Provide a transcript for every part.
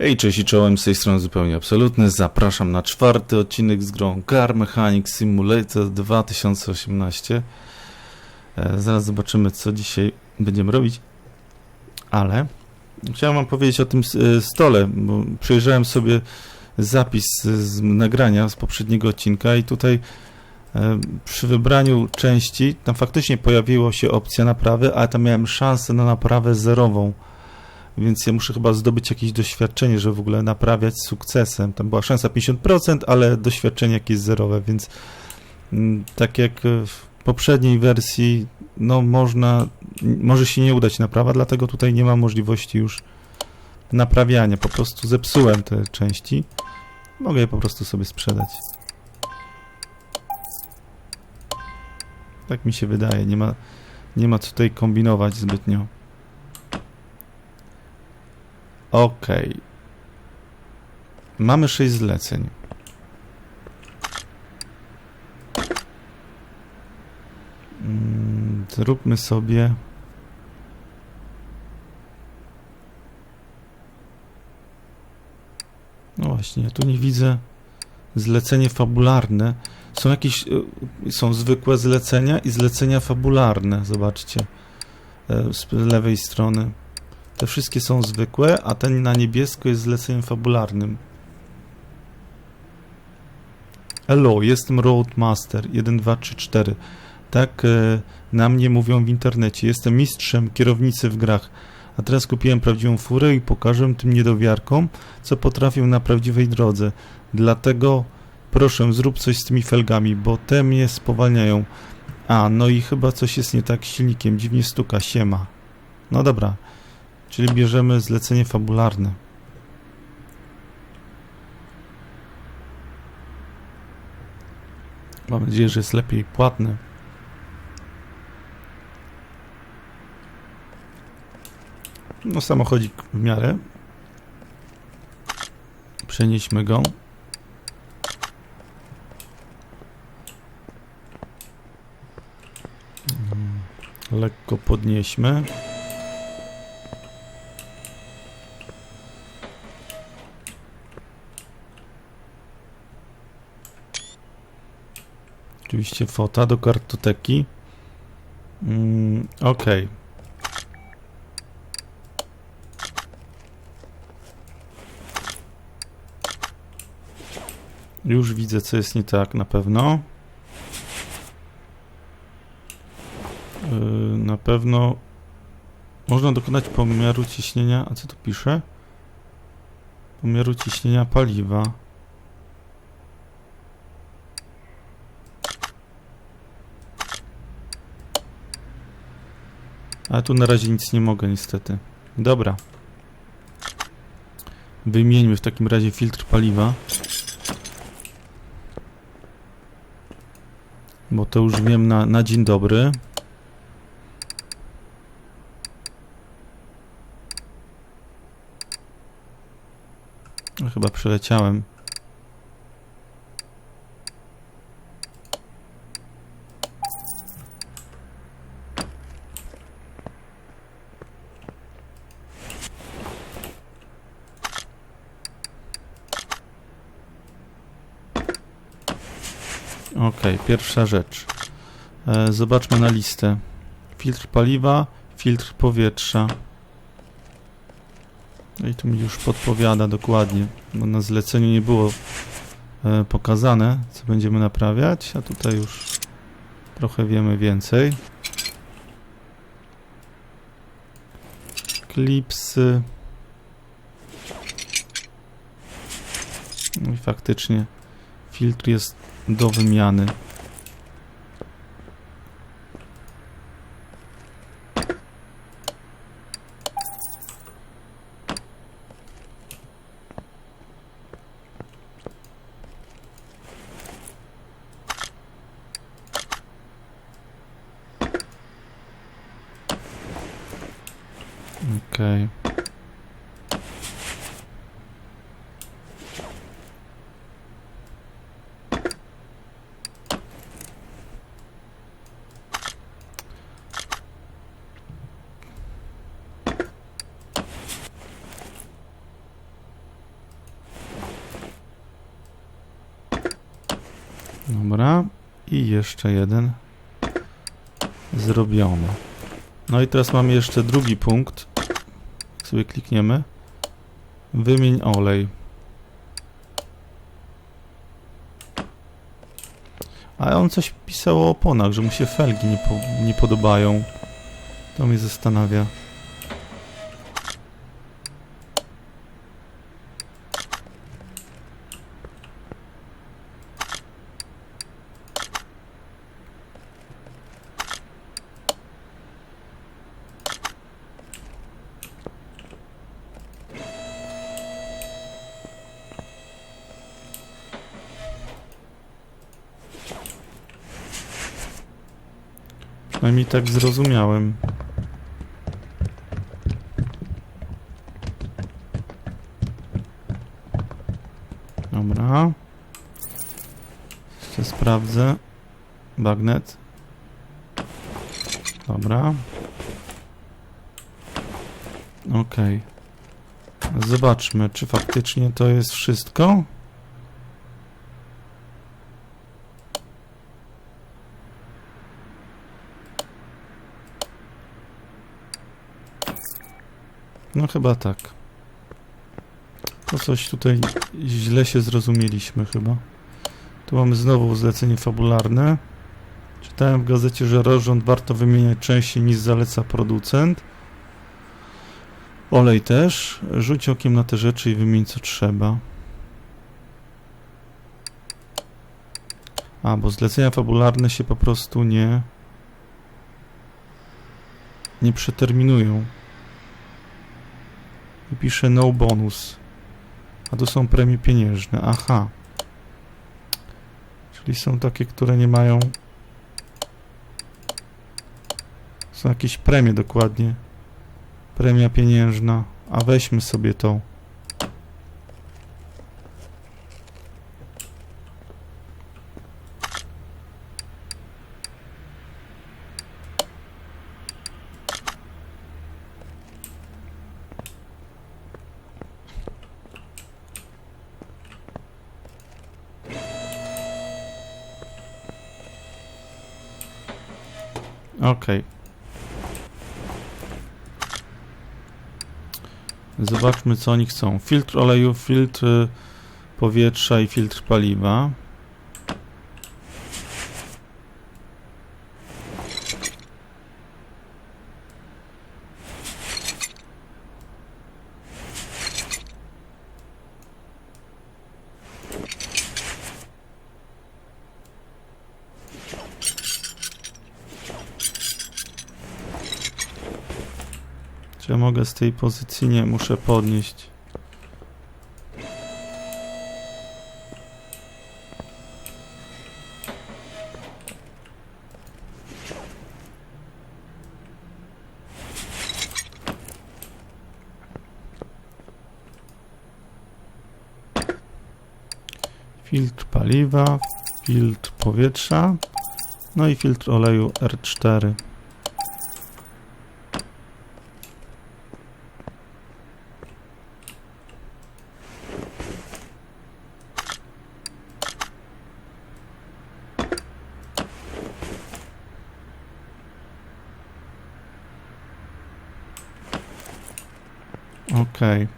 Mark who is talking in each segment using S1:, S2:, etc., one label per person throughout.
S1: Hej, cześć i czołem, z tej strony zupełnie absolutny. Zapraszam na czwarty odcinek z grą Car Mechanic Simulator 2018. E, zaraz zobaczymy, co dzisiaj będziemy robić. Ale chciałem wam powiedzieć o tym e, stole, bo przejrzałem sobie zapis z nagrania z poprzedniego odcinka i tutaj e, przy wybraniu części tam faktycznie pojawiła się opcja naprawy, ale tam miałem szansę na naprawę zerową więc ja muszę chyba zdobyć jakieś doświadczenie, żeby w ogóle naprawiać z sukcesem. Tam była szansa 50%, ale doświadczenie jakieś zerowe, więc mm, tak jak w poprzedniej wersji, no można, może się nie udać naprawa, dlatego tutaj nie ma możliwości już naprawiania. Po prostu zepsułem te części. Mogę je po prostu sobie sprzedać. Tak mi się wydaje, nie ma, nie ma tutaj kombinować zbytnio. Okej. Mamy 6 zleceń. Mm, Zróbmy sobie. No właśnie, ja tu nie widzę zlecenie fabularne. Są jakieś, y, są zwykłe zlecenia i zlecenia fabularne, zobaczcie, e, z lewej strony. Te wszystkie są zwykłe, a ten na niebiesko jest zleceniem fabularnym. Hello, jestem Roadmaster 1, 2, 3, 4. Tak e, na mnie mówią w internecie. Jestem mistrzem kierownicy w grach. A teraz kupiłem prawdziwą furę i pokażę tym niedowiarkom, co potrafię na prawdziwej drodze. Dlatego proszę, zrób coś z tymi felgami, bo te mnie spowalniają. A, no i chyba coś jest nie tak z silnikiem. Dziwnie stuka, siema. No dobra, Czyli bierzemy zlecenie fabularne. Mam nadzieję, że jest lepiej płatne. No samochodzik w miarę. Przenieśmy go. Mm, Lekko podnieśmy. Oczywiście fota do kartoteki. Mm, ok. Już widzę, co jest nie tak na pewno. Yy, na pewno można dokonać pomiaru ciśnienia. A co tu pisze? Pomiaru ciśnienia paliwa. Ale tu na razie nic nie mogę niestety. Dobra. Wymieńmy w takim razie filtr paliwa. Bo to już wiem na, na dzień dobry. No, Chyba przeleciałem. Ok, pierwsza rzecz. E, zobaczmy na listę. Filtr paliwa, filtr powietrza. No i tu mi już podpowiada dokładnie, bo na zleceniu nie było e, pokazane, co będziemy naprawiać, a tutaj już trochę wiemy więcej. Klipsy. No i faktycznie filtr jest do wymiany. Okej. Dobra. I jeszcze jeden zrobiony. No i teraz mamy jeszcze drugi punkt. Jak sobie klikniemy. Wymień olej. A on coś pisał o oponach, że mu się felgi nie, po, nie podobają. To mnie zastanawia. Przynajmniej tak zrozumiałem. Dobra. Jeszcze sprawdzę. Bagnet. Dobra. Okej. Zobaczmy, czy faktycznie to jest wszystko. No chyba tak. To coś tutaj źle się zrozumieliśmy chyba. Tu mamy znowu zlecenie fabularne. Czytałem w gazecie, że rozrząd warto wymieniać częściej niż zaleca producent. Olej też. Rzuć okiem na te rzeczy i wymień co trzeba. A, bo zlecenia fabularne się po prostu nie nie przeterminują. I pisze no bonus. A to są premie pieniężne. Aha. Czyli są takie, które nie mają... Są jakieś premie dokładnie. Premia pieniężna. A weźmy sobie tą. Okej. Zobaczmy, co oni chcą. Filtr oleju, filtr powietrza i filtr paliwa. Mogę z tej pozycji? Nie, muszę podnieść. Filtr paliwa, filtr powietrza, no i filtr oleju R4. Okej.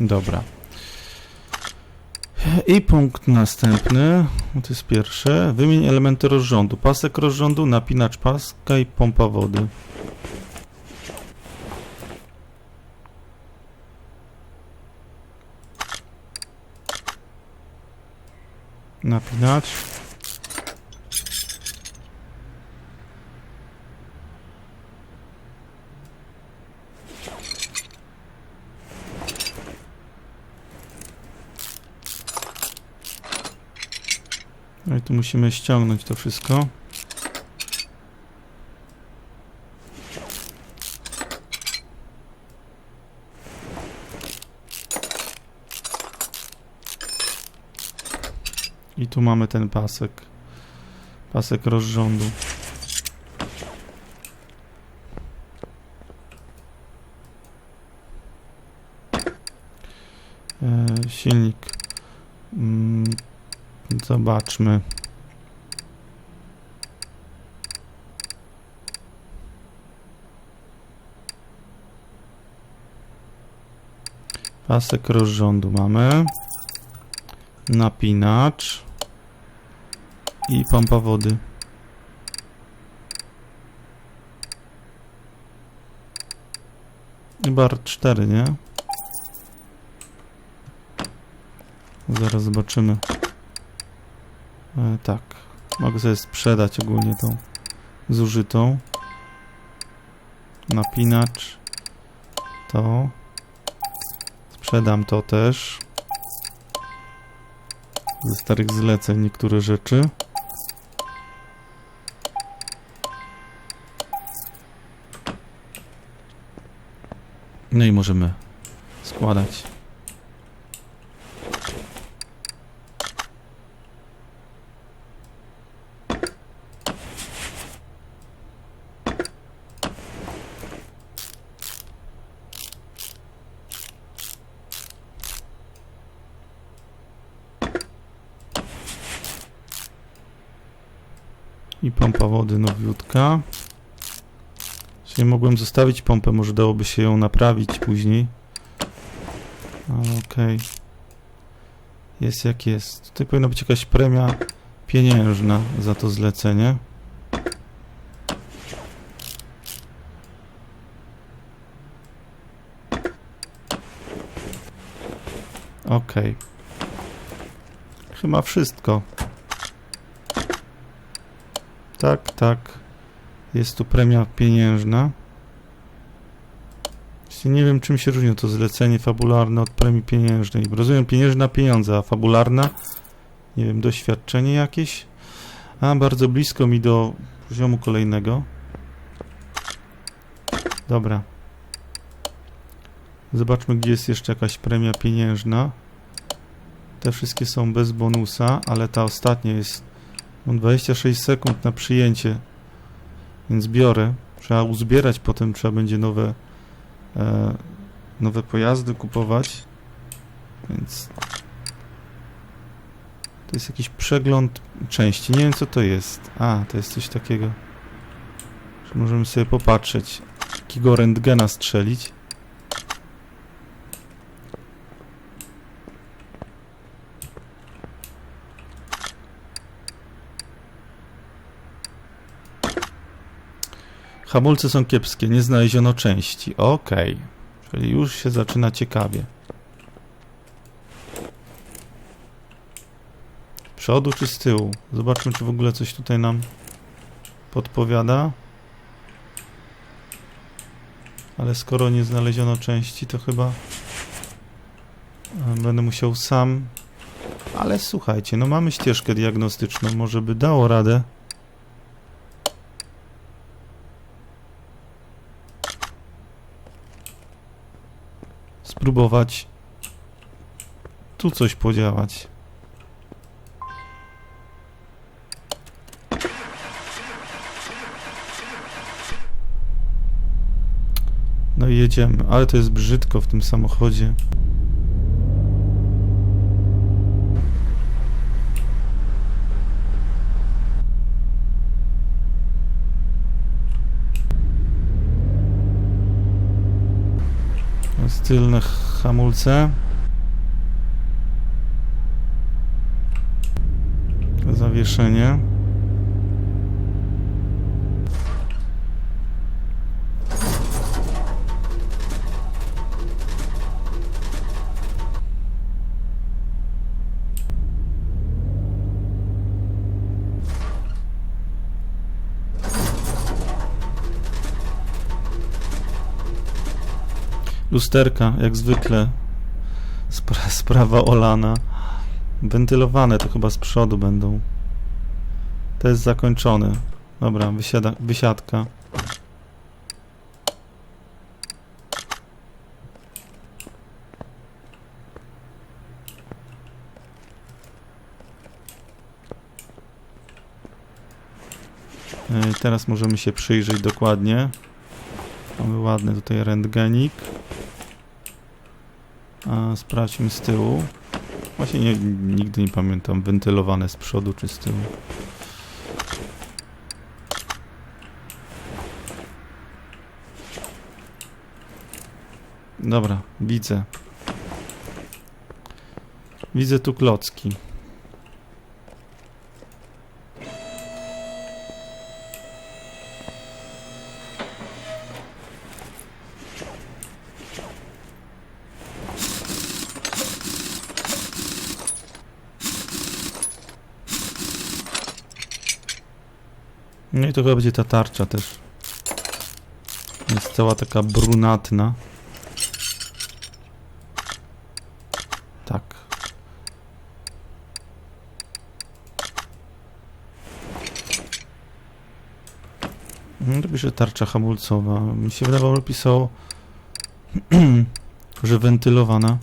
S1: Dobra. I punkt następny, to jest pierwsze. Wymień elementy rozrządu. Pasek rozrządu, napinacz paska i pompa wody. Napinacz. Tu musimy ściągnąć to wszystko. I tu mamy ten pasek. Pasek rozrządu. E, silnik. Mm, zobaczmy. Pasek rozrządu mamy. Napinacz. I pompa wody. Bar 4, nie? Zaraz zobaczymy. E, tak. Mogę sobie sprzedać ogólnie tą zużytą. Napinacz. To. Sprzedam to też. Ze starych zleceń niektóre rzeczy. No i możemy składać. I pompa wody nowiutka. Czyli mogłem zostawić pompę, może dałoby się ją naprawić później. Okej. Jest jak jest. Tutaj powinna być jakaś premia pieniężna za to zlecenie. Okej. Chyba wszystko. Tak, tak. Jest tu premia pieniężna. Nie wiem, czym się różni to zlecenie fabularne od premii pieniężnej. Rozumiem, pieniężna pieniądze, a fabularna, nie wiem, doświadczenie jakieś. A, bardzo blisko mi do poziomu kolejnego. Dobra. Zobaczmy, gdzie jest jeszcze jakaś premia pieniężna. Te wszystkie są bez bonusa, ale ta ostatnia jest Mam 26 sekund na przyjęcie, więc biorę. Trzeba uzbierać, potem trzeba będzie nowe, e, nowe pojazdy kupować. Więc to jest jakiś przegląd części. Nie wiem co to jest. A, to jest coś takiego. Że możemy sobie popatrzeć. Jakiego rentgena strzelić. Hamulce są kiepskie, nie znaleziono części. Okej, czyli już się zaczyna ciekawie. Przodu czy z tyłu? Zobaczmy, czy w ogóle coś tutaj nam podpowiada. Ale skoro nie znaleziono części, to chyba e, będę musiał sam... Ale słuchajcie, no mamy ścieżkę diagnostyczną, może by dało radę spróbować tu coś podziałać. No i jedziemy, ale to jest brzydko w tym samochodzie. Tylne hamulce. Zawieszenie. Lusterka, jak zwykle. Spra sprawa olana. Wentylowane to chyba z przodu będą. To jest zakończone. Dobra, wysiada, wysiadka. E, Teraz możemy się przyjrzeć dokładnie. Mamy ładny tutaj rentgenik. A sprawdźmy z tyłu. Właśnie nie, nigdy nie pamiętam, wentylowane z przodu czy z tyłu. Dobra, widzę. Widzę tu klocki. No i to chyba będzie ta tarcza też. Jest cała taka brunatna. Tak. No to pisze tarcza hamulcowa. Mi się wydawało, że pisało, że wentylowana.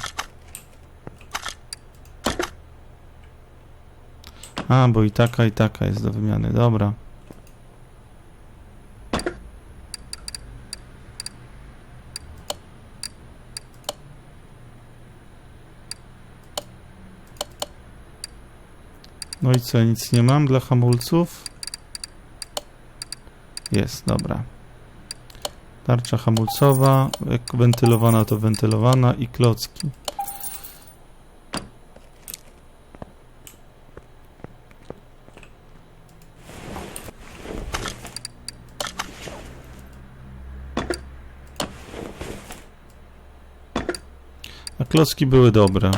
S1: A, bo i taka, i taka jest do wymiany. Dobra. No i co, nic nie mam dla hamulców? Jest, dobra. Tarcza hamulcowa, jak wentylowana to wentylowana i klocki. A klocki były dobre.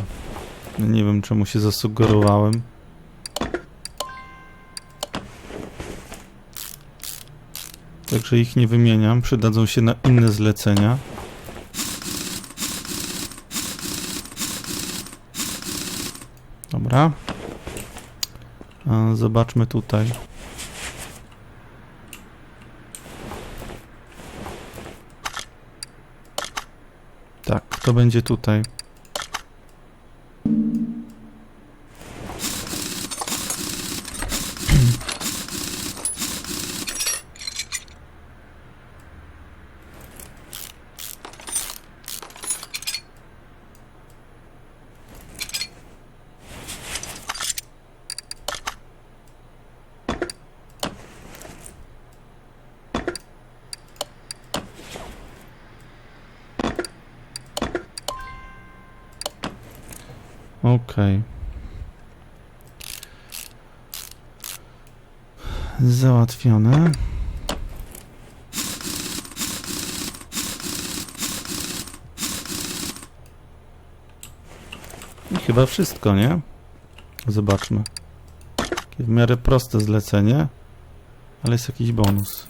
S1: Nie wiem czemu się zasugerowałem. Także ich nie wymieniam, przydadzą się na inne zlecenia. Dobra. Zobaczmy tutaj. Tak, to będzie tutaj. Okej. Załatwione. I chyba wszystko, nie? Zobaczmy. Takie w miarę proste zlecenie, ale jest jakiś bonus.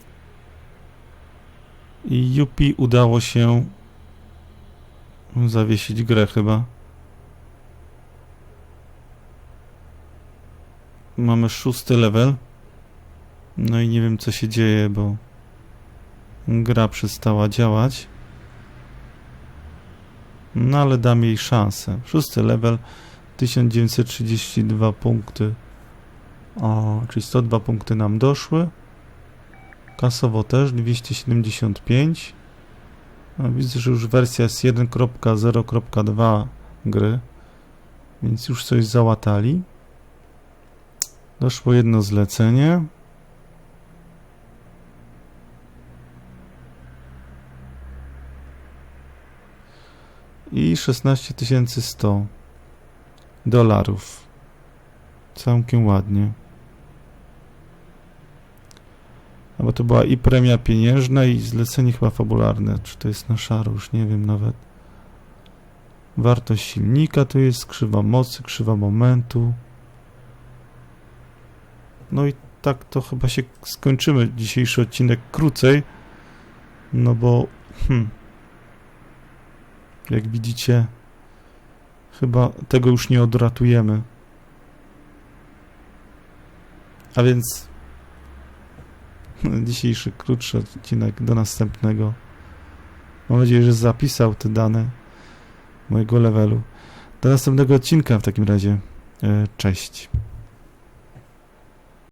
S1: I Yupi udało się zawiesić grę chyba. Mamy szósty level. No i nie wiem co się dzieje, bo gra przestała działać. No ale dam jej szansę. Szósty level, 1932 punkty. O, czyli 102 punkty nam doszły. Kasowo też 275. No, widzę, że już wersja jest 1.0.2 gry, więc już coś załatali. Doszło jedno zlecenie. I 16 100 dolarów. Całkiem ładnie. A bo to była i premia pieniężna, i zlecenie chyba fabularne. Czy to jest na szaro? Już nie wiem nawet. Wartość silnika tu jest, krzywa mocy, krzywa momentu. No i tak to chyba się skończymy dzisiejszy odcinek krócej. No bo hmm, jak widzicie chyba tego już nie odratujemy. A więc dzisiejszy krótszy odcinek. Do następnego. Mam nadzieję, że zapisał te dane mojego levelu. Do następnego odcinka w takim razie. E, Cześć.